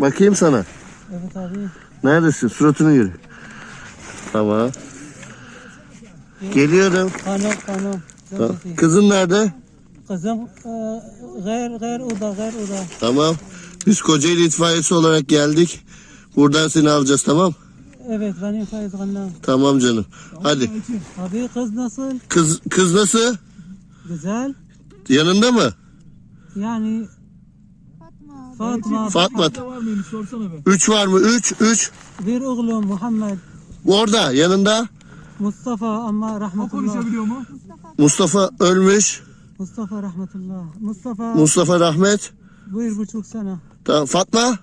Bakayım sana. Evet abi. Neredesin? Suratını gör. Tamam. Geliyorum. Kanım kanım. Tamam. Kızın nerede? Kızım e, gayr gayr oda gayr oda. Tamam. Biz Kocaeli itfaiyesi olarak geldik. Buradan seni alacağız tamam? Evet benim Faiz Gannam. Tamam canım. Hadi. Abi kız nasıl? Kız kız nasıl? Güzel. Yanında mı? Yani Fatma. Fatma. var mıymış sorsana be. Üç var mı? Üç. Üç. Bir oğlum Muhammed. Orada yanında. Mustafa ama O rahmetullah. konuşabiliyor mu? Mustafa ölmüş. Mustafa rahmetullah. Mustafa Mustafa Rahmet. bir buçuk sene. Tamam. Fatma.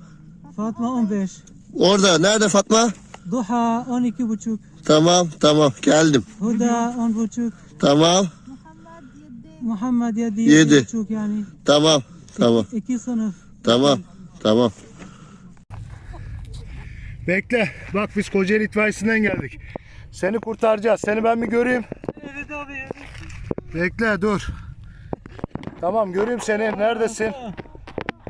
Fatma 15. Orada. Nerede Fatma? Duha 12 buçuk. Tamam. Tamam. Geldim. Huda 10 buçuk. Tamam. Muhammed 7 Yedi. buçuk yani. Tamam. Tamam. İki sınıf. Tamam. Tamam. Bekle. Bak biz Kocaeli itfaiyesinden geldik. Seni kurtaracağız. Seni ben bir göreyim. Evet abi. Bekle dur. Tamam göreyim seni. Neredesin?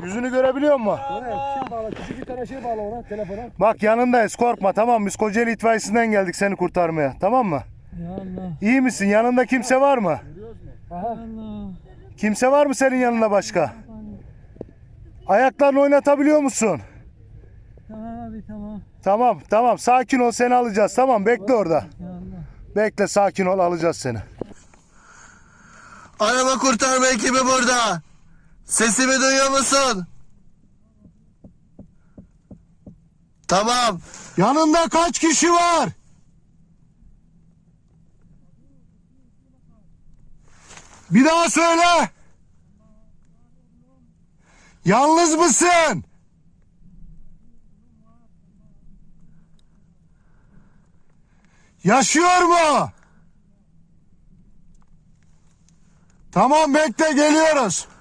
Yüzünü görebiliyor musun? Şey bağla, küçük bir tane şey bağla ona telefona. Bak yanındayız korkma tamam biz Kocaeli itfaiyesinden geldik seni kurtarmaya tamam mı? Ya Allah. İyi misin? Yanında kimse var mı? Allah. Kimse var mı senin yanında başka? Ayaklarını oynatabiliyor musun? Tamam abi tamam. Tamam tamam sakin ol seni alacağız tamam bekle orada. Ya Allah. Bekle sakin ol alacağız seni. Araba kurtarma ekibi burada. Sesimi duyuyor musun? Tamam. Yanında kaç kişi var? Bir daha söyle. Yalnız mısın? Yaşıyor mu? Tamam bekle geliyoruz.